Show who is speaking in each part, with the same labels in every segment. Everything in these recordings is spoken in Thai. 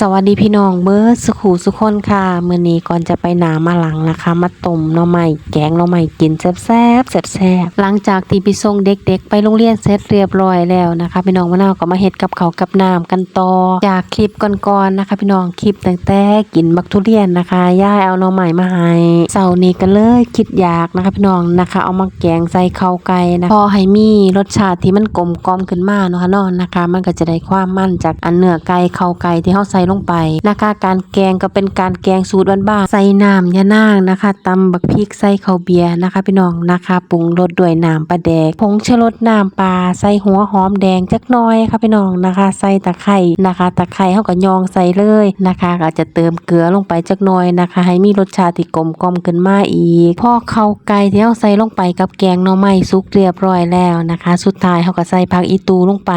Speaker 1: สวัสดีพี่น้องเบิร์ดสุขูสุคนค่ะมื้อนี้ก่อนจะไปหนามาหลังนะคะ มาต้มหน่อไม้แกงหน่อไม้กินแซ่บแซ่บแซ่บหลังจากที่ไปส่งเด็กๆ ไปโรงเรียนเสร็จเรียบร้อยแล้วนะคะ พี่น้องมะนาวก็มาเฮ็ดกับเขากับน้ำกันต่อจากคลิปก่อนๆนะคะ พี่น้องคลิปตั้งแต่กินบักทุเรียนนะคะย่ายเอาหน่อไม้มาให้เสาร์นี้ก็เลยคิดอยากนะคะ พี่น้องนะคะ เอามาแกงใส่ข้าวไก่นะพอให้มีรสชาติที่มันกลมกลอมขึ้นมาเนาะค่ะเนาะนะคะ มันก็จะได้ความมันจากอันเนื้อไก่ข้าวไก่ที่เฮาใส่ลงไปนะคะ การแกงก็เป็นการแกงสูตรบ้านๆใส่น้ำยะนางนะคะตำบักพริกใส่ข้าวเบียร์นะคะ พี่น้องนะคะปรุงรสด้วยน้ำปลาแดกผงชูรสน้ำปลาใส่หัวหอมแดงจักน่อยค่ะพี่น้องนะคะ ใส่ตะไคร่นะคะตะไคร่เฮาก็ยองใส่เลยนะคะก็จะเติมเกลือลงไปจักน่อยนะคะ ให้มีรสชาติที่กลมกล่อมขึ้นมาอีกพอเข้าไก่ที่เฮาใส่ลงไปกับแกงหน่อไม้สุกเรียบร้อยแล้วนะคะ สุดท้ายเฮาก็ใส่ผักอีตูลงไป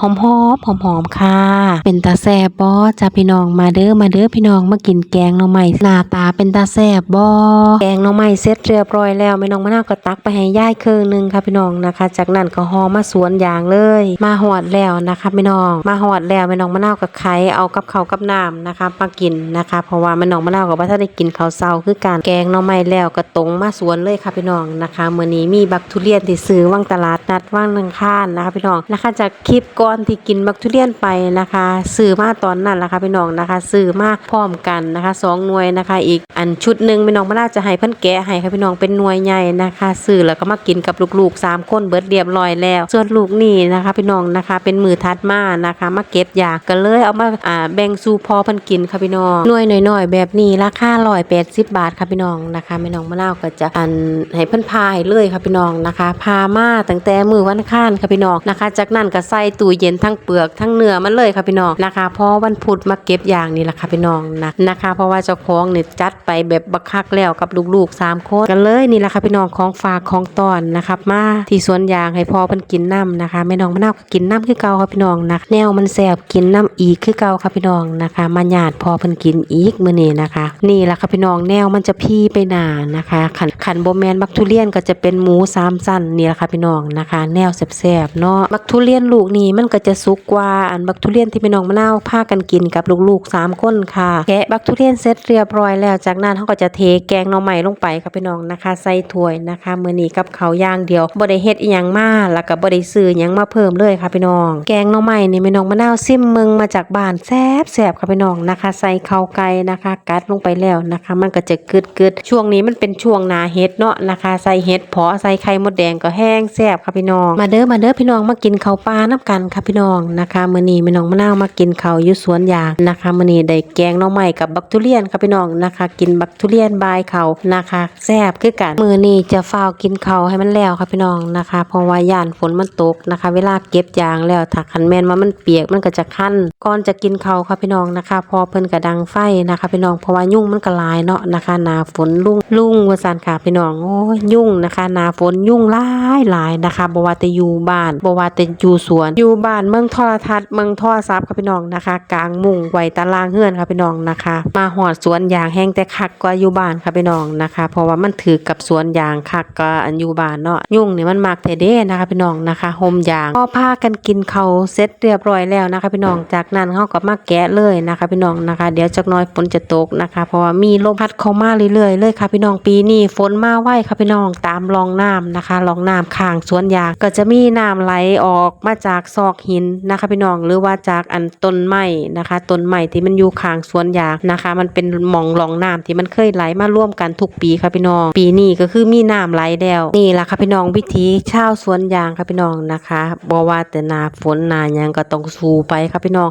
Speaker 1: หอมหอมหอมหอมๆค่ะ เป็นตาแซ่บบ่จ้าพี่น้องมาเด้อมาเด้อพี่น้องมากินแกงหน่อไม้หน้าตาเป็นตาแซ่บบ่แกงหน่อไม้เสร็จเรียบร้อยแล้วแม่น้องมะนาวก็ตักไปให้ย่ายครึ่งหนึงค่ะพี่น้องนะคะ จากนั้นก็ห่อมาสวนยางเลย มาหอดแล้วนะคะพี่น้อง มาหอดแล้วแม่น้องมะนาวก็ไข่เอากับเขากับน้ำนะคะมากินนะคะ เพราะว่าแม่น้องมะนาวก็บ่ทันได้กินข้าวเช้าคือการแกงหน่อไม้แล้วก็ตรงมาสวนเลยค่ะพี่น้องนะคะมื้อนี้มีบักทุเรียนที่ซื้อว่างตลาดนัดว่างนังค้านนะคะพี่น้องนะคะจากคลิปก่อนที่กินบักทุเรียนไปนะคะซื้อมาตอนนั้นละค่ะพี่น้องนะคะซื้อมาพร้อมกันนะคะสองหน่วยนะคะ อีกอันชุดหนึ่งพี่น้องมะนาวจะให้เพิ่นแกะให้ค่ะพี่น้องเป็นหน่วยใหญ่นะคะซื้อแล้วก็มากินกับลูกๆสามคนเบิดเรียบร้อยแล้ว ส่วนลูกนี่นะคะพี่น้องนะคะ เป็นมือทัดมานะคะ มาเก็บยาก็เลยเอามาอ่าแบ่งสู่พอเพิ่นกินค่ะพี่น้องหน่วยน้อยๆแบบนี้ราคา180บาทค่ะพี่น้องนะคะแม่น้องมะนาวก็จะอันให้เพิ่นพาให้เลยค่ะพี่น้องนะคะ พามาตั้งแต่มือวันอังค้านค่ะพี่น้องนะคะ จากนั้นก็ใส่ตู้เย็นทั้งเปลือกทั้งเนื้อมันเลยค่ะพี่น้องนะคะพอวันพุธมาเก็บอย่างนี่แหละค่ะพี่น้องนะนะคะ เพราะว่าเจ้าของเนี่ยจัดไปแบบบักคักแล้วกับลูกๆสามคนกันเลยนี่แหละค่ะพี่น้องของฝากของตอนนะครับมาที่สวนยางให้พ่อเพิ่นกินน้ำนะคะแม่น้องมะนาวก็กินน้ำคือเก่าค่ะพี่น้องนะแนวมันแสบกินน้ำอีกคือเก่าค่ะพี่น้องนะคะ มาหยาดพอเพิ่นกินอีกมื้อนี้นะคะ นี่แหละค่ะพี่น้องแนวมันจะพี่ไปหนานะคะขันขันโบแมนบักทุเรียนก็จะเป็นหมูสามสั้นนี่แหละค่ะพี่น้องนะคะ แนวแสบๆเนาะบักทุเรียนลูกนี่มันก็จะสุกกว่าอันบักทุเรียนที่พี่น้องมะนาวพากันกินกับลูกๆสามคนค่ะแกะบักทุเรียนเสร็จเรียบร้อยแล้ว จากนั้นเขาก็จะเทแกงหน่อไม้ลงไปค่ะพี่น้องนะคะ ใส่ถ้วยนะคะมื้อนี้กับเขาย่างเดียวบ่ได้เฮ็ดอีหยังมาแล้วก็บ่ได้ซื้อหยังมาเพิ่มเลยค่ะพี่น้อง แกงหน่อไม้นี่แม่น้องมะนาวซิมเมืองมาจากบ้านแซ่บแซ่บค่ะพี่น้องนะคะ ใส่ข้าวไก่นะคะ กัดลงไปแล้วนะคะ มันก็จะกึดกึดช่วงนี้มันเป็นช่วงหนาเฮ็ดเนาะนะคะ ใส่เฮ็ดเพาะใส่ไข่มดแดงก็แห้งแซ่บค่ะพี่น้อง มาเด้อมาเด้อพี่น้องมากินข้าวปลาน้ำกันค่ะพี่น้องนะคะมื้อนี้แม่น้องมะนาวมากินข้าวอยู่สวนยางนะคะมื้อนี้ได้แกงน่อไม้กับบักทุเรียนค่ะพี่น้องนะคะ กินบักทุเรียนบายเขานะคะแซ่บคือกันมื้อนี้จะฝ้าวกินเขาให้มันแล้วค่ะพี่น้องนะคะ เพราะว่าย่านฝนมันตกนะคะ เวลาเก็บยางแล้วถ้าคันแม่นว่ามันเปียกมันก็จะคั้นก่อนจะกินเขาค่ะพี่น้องนะคะ พอเพิ่นก็ดังไฟนะคะพี่น้องเพราะว่ายุ่งมันก็ลายเนาะนะคะหนาฝนลุ่งลุ่งว่าซั่นค่ะพี่น้องโอ้ยยุ่งนะคะหนาฝนยุ่งหลายหลายนะคะบวาแต่อยู่บ้านบวาแต่อยู่สวนอยู่บ้านเมืองทรทัศน์เมืองทรศัพท์ค่ะพี่น้องนะคะ กลางมุงไว้ตารางเฮือนค่ะพี่น้องนะคะ มาหอดสวนยางแห้งแต่คักกว่าอยู่บ้านค่ะพี่น้องนะคะ เพราะว่ามันถือกับสวนยางคักก็อันอยู่บ้านเนาะยุ่งนี่ยมันมักแท้เด้นะคะพี่น้องนะคะห่มยางพอพากันกินเขาเสร็จเรียบร้อยแล้วนะคะ พี่น้องจากนั้นเขาก็มาแกะเลยนะคะ พี่น้องนะคะ เดี๋ยวจักน้อยฝนจะตกนะคะ เพราะว่ามีลมพัดเข้ามาเรื่อยๆเลยค่ะพี่น้องปีนี้ฝนมาไหวค่ะพี่น้องตามรองน้ำนะคะรองน้ำข้างสวนยางก็จะมีน้ำไหลออกมาจากซอกหินนะคะ พี่น้องหรือว่าจากอันต้นไม้นะคะต้นไม้ที่มันอยู่ข้างสวนยางนะคะ มันเป็นหมองรองน้ำที่มันเคยไหลมาร่วมกันทุกปีค่ะพี่น้อง ปีนี้ก็คือมีน้ำไหลแล้วนี่แหละค่ะพี่น้องวิธีชาวสวนยางค่ะพี่น้องนะคะบ่ว่าแต่นาฝนนายังก็ต้องสู้ไปค่ะพี่น้อง